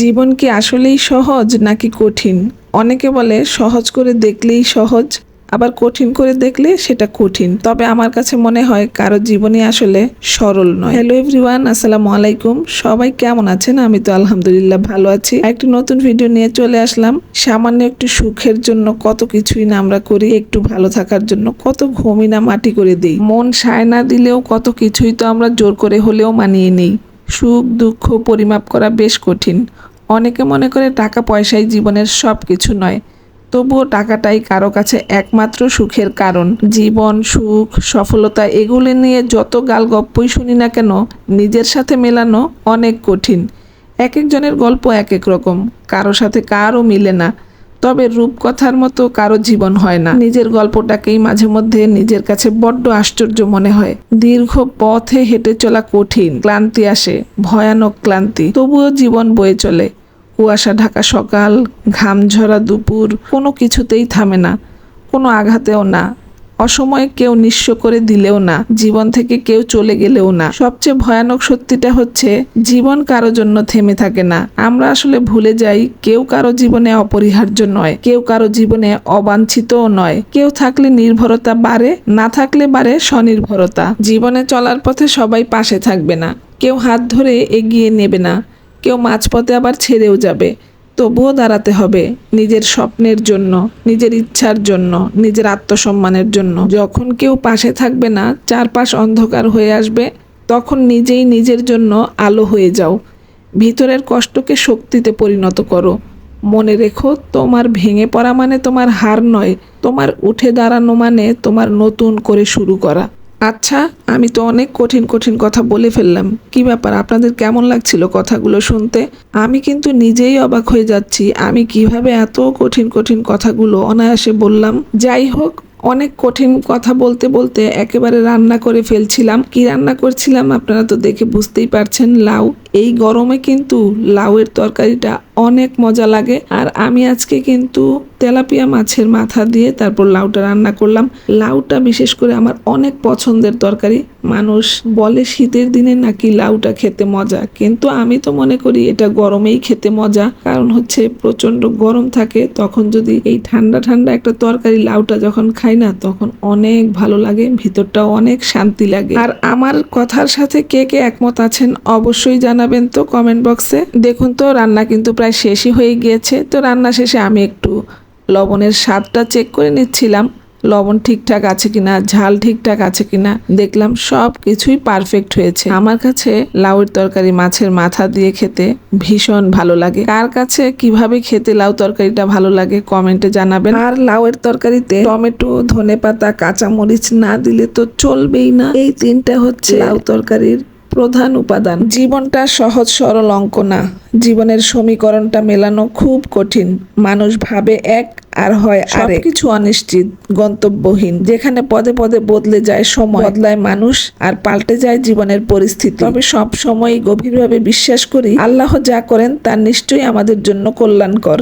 জীবন কি আসলেই সহজ নাকি কঠিন? অনেকে বলে, সহজ করে দেখলেই সহজ, আবার কঠিন করে দেখলে সেটা কঠিন। তবে আমার কাছে মনে হয়, কারও জীবনই আসলে সরল নয়। হ্যালো এভরিওয়ান আসসালামু আলাইকুম। সবাই কেমন আছেন? আমি তো আলহামদুলিল্লাহ ভালো আছি। একটি নতুন ভিডিও নিয়ে চলে আসলাম। সামান্য একটু সুখের জন্য কত কিছুই না আমরা করি, একটু ভালো থাকার জন্য কত ঘুমই না মাটি করে দিই। মন সায় না দিলেও কত কিছুই তো আমরা জোর করে হলেও মানিয়ে নিই। সুখ, দুঃখ, পরিমাপ করা বেশ কঠিন। অনেকে মনে করে টাকা পয়সাই জীবনের সব কিছু নয়। তবুও টাকাটাই কারও কাছে একমাত্র সুখের কারণ। জীবন, সুখ, সফলতা এগুলি নিয়ে যত গাল গপ্পই শুনি না কেন, নিজের সাথে মেলানো অনেক কঠিন। এক একজনের গল্প এক এক রকম। কারও সাথে কারও মিলে না। তবে রূপকথার মতো কারও জীবন হয় না। নিজের গল্পটাকেই মাঝে মধ্যে নিজের কাছে বড্ড আশ্চর্য মনে হয়। দীর্ঘ পথে হেঁটে চলা কঠিন, ক্লান্তি আসে, ভয়ানক ক্লান্তি। তবুও জীবন বয়ে চলে। কুয়াশা ঢাকা সকাল, ঘাম ঝরা দুপুর, কোনো কিছুতেই থামে না, কোনো আঘাতেও না। অসময়ে কেউ নিঃস্ব করে দিলেও না, জীবন থেকে কেউ চলে গেলেও না। সবচেয়ে ভয়ানক সত্যিটা হচ্ছে, জীবন কারও জন্য থেমে থাকে না। আমরা আসলে ভুলে যাই, কেউ কারও জীবনে অপরিহার্য নয়, কেউ কারও জীবনে অবাঞ্ছিতও নয়। কেউ থাকলে নির্ভরতা বাড়ে, না থাকলে বাড়ে স্বনির্ভরতা। জীবনে চলার পথে সবাই পাশে থাকবে না। কেউ হাত ধরে এগিয়ে নেবে না, কেউ মাঝপথে আবার ছেড়েও যাবে। তবুও দাঁড়াতে হবে নিজের স্বপ্নের জন্য, নিজের ইচ্ছার জন্য, নিজের আত্মসম্মানের জন্য। যখন কেউ পাশে থাকবে না, চারপাশ অন্ধকার হয়ে আসবে, তখন নিজেই নিজের জন্য আলো হয়ে যাও। ভিতরের কষ্টকে শক্তিতে পরিণত করো। মনে রেখো, তোমার ভেঙে পড়া মানে তোমার হার নয়, তোমার উঠে দাঁড়ানো মানে তোমার নতুন করে শুরু করা। আচ্ছা আমি তো অনেক কঠিন কঠিন কথা বলে ফেললাম। কি ব্যাপার, আপনাদের কেমন লাগছিল কথাগুলো শুনতে? আমি কিন্তু নিজেই অবাক হয়ে যাচ্ছি। আমি কীভাবে এত কঠিন কঠিন কথাগুলো অনায়াসে বললাম? যাই হোক, অনেক কঠিন কথা বলতে বলতে একেবারে রান্না করে ফেলছিলাম। কি রান্না করছিলাম আপনারা তো দেখে বুঝতেই পারছেন, লাউ। এই গরমে কিন্তু লাউয়ের তরকারিটা অনেক মজা লাগে। আর আমি আজকে কিন্তু তেলাপিয়া মাছের মাথা দিয়ে তারপর লাউটা রান্না করলাম। লাউটা বিশেষ করে আমার অনেক পছন্দের তরকারি। মানুষ বলে শীতের দিনে নাকি লাউটা খেতে মজা। কিন্তু আমি তো মনে করি এটা গরমেই খেতে মজা। কারণ হচ্ছে প্রচণ্ড গরম থাকে, তখন যদি এই ঠান্ডা ঠান্ডা একটা তরকারি লাউটা যখন খাই না, তখন অনেক ভালো লাগে, ভিতরটাও অনেক শান্তি লাগে। আর আমার কথার সাথে কে কে একমত আছেন অবশ্যই জানাবেন তো কমেন্ট বক্সে দেখুন তো রান্না কিন্তু প্রায় শেষই হয়ে গিয়েছে। তো রান্না শেষে আমি একটু লবণের স্বাদটা চেক করে নিচ্ছিলাম। লবণ ঠিকঠাক আছে কিনা ঝাল ঠিকঠাক আছে কিনা দেখলাম সব কিছুই পারফেক্ট হয়েছে। আমার কাছে লাউয়ের তরকারি মাছের মাথা দিয়ে খেতে ভীষণ ভালো লাগে। কার কাছে কীভাবে খেতে লাউ তরকারিটা ভালো লাগে কমেন্টে জানাবেন। আর লাউয়ের তরকারিতে টমেটো ধনেপাতা কাঁচামরিচ না দিলে তো চলবেই না। এই তিনটা হচ্ছে লাউ তরকারির প্রধান উপাদান। জীবনটা সহজ সরল অঙ্ক না। জীবনের সমীকরণটা মেলানো খুব কঠিন। মানুষ ভাবে এক আর হয় আরেক। কিছু অনিশ্চিত, গন্তব্যহীন। যেখানে পদে পদে বদলে যায় সময়, বদলায় মানুষ আর পাল্টে যায় জীবনের পরিস্থিতি। তবে সব সময় গভীরভাবে বিশ্বাস করি, আল্লাহ যা করেন তা নিশ্চয়ই আমাদের জন্য কল্যাণকর।